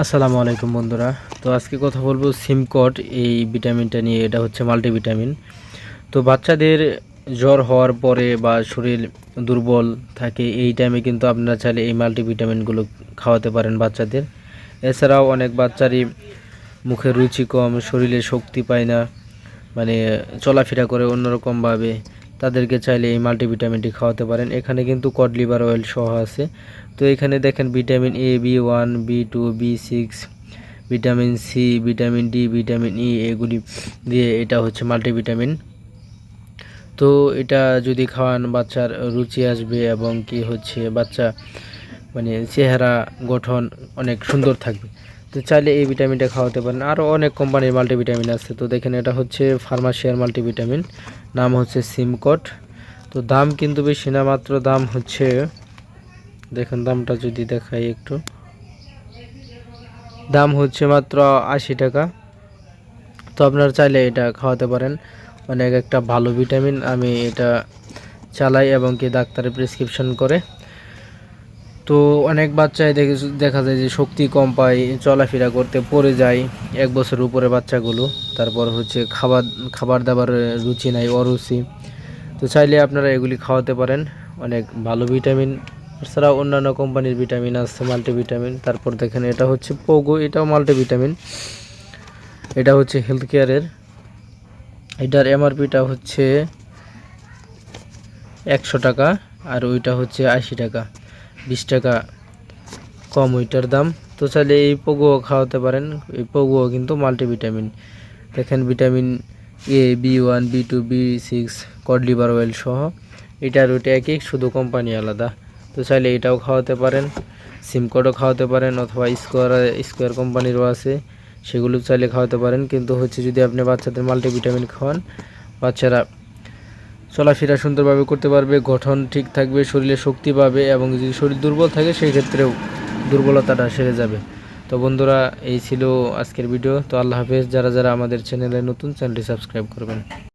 আসসালামু আলাইকুম বন্ধুরা। তো আজকে কথা বলব সিমকট এই ভিটামিনটা নিয়ে, এটা হচ্ছে মাল্টিভিটামিন। তো বাচ্চাদের জ্বর হওয়ার পরে বা শরীর দুর্বল থাকে, এই টাইমে কিন্তু আপনারা চাইলে এই মাল্টিভিটামিনগুলো খাওয়াতে পারেন বাচ্চাদের। এছাড়াও অনেক বাচ্চারই মুখে রুচি কম, শরীরে শক্তি পায় না মানে চলাফেরা করে অন্যরকমভাবে। তাদেরকে চাইলে এই মাল্টিভিটামিনটি খাওয়াতে পারেন। এখানে কিন্তু কড লিভার অয়েল সহ আছে। তো এখানে দেখেন vitamin A B one B two B six vitamin C vitamin D vitamin E এগুলি দিয়ে এটা হচ্ছে মাল্টিভিটামিন তো এটা যদি খাওয়ান, বাচ্চার রুচি আসবে এবং কি হচ্ছে, বাচ্চা মানে চেহারা গঠন অনেক সুন্দর থাকবে। তো চাইলে এই ভিটামিনটা খাওয়াতে পারেন। আরও অনেক কোম্পানির মাল্টিভিটামিন আছে। তো দেখেন এটা হচ্ছে ফার্মাসিয়ার মাল্টিভিটামিন নাম হচ্ছে সিমকট তো দাম কিন্তু বেশি না, মাত্র দাম হচ্ছে, দেখেন দামটা যদি দেখাই একটু। দাম হচ্ছে মাত্র আশি টাকা। তো আপনারা চাইলে এটা খাওয়াতে পারেন। অনেক একটা ভালো ভিটামিন, আমি এটা চালাই এবং কি ডাক্তারের প্রেসক্রিপশন করে। তো অনেক বাচ্চাই দেখে দেখা যায় যে শক্তি কম পায়, চলাফেরা করতে পড়ে যায় এক বছর উপরে বাচ্চাগুলো। তারপর হচ্ছে খাবার খাবার দাবার রুচি নাই, অরুচি। তো চাইলে আপনারা এগুলি খাওয়াতে পারেন। অনেক ভালো ভিটামিন এছাড়া অন্যান্য কোম্পানির ভিটামিন আছে, মাল্টিভিটামিন। তারপর দেখেন এটা হচ্ছে পোগো, এটাও মাল্টিভিটামিন। এটা হচ্ছে হেলথ কেয়ারের এটার এমআরপিটা হচ্ছে একশো টাকা, আর ওইটা হচ্ছে আশি টাকা। বিশ টাকা কম ওইটার দাম। তো চাইলে এই পগুও খাওয়াতে পারেন। এই পগুও কিন্তু মাল্টিভিটামিন দেখেন vitamin A B one B two B six cod liver oil সহ। এটার ওইটা একই, শুধু কোম্পানি আলাদা। তো চাইলে এটাও খাওয়াতে পারেন সিম কোডও খাওয়াতে পারেন, অথবা স্কোয়ার স্কোয়ার কোম্পানিরও আছে, সেগুলো চাইলে খাওয়াতে পারেন। কিন্তু হচ্ছে যদি আপনি বাচ্চাদের মাল্টিভিটামিন খাওয়ান, বাচ্চারা চলাফেরা সুন্দরভাবে করতে পারবে, গঠন ঠিক থাকবে, শরীরে শক্তি পাবে এবং যদি শরীর দুর্বল থাকে সেই ক্ষেত্রেও দুর্বলতাটা সেরে যাবে। তো বন্ধুরা, এই ছিল আজকের ভিডিও। তো আল্লাহ হাফেজ, যারা যারা আমাদের চ্যানেলে নতুন, চ্যানেলটি সাবস্ক্রাইব করবেন।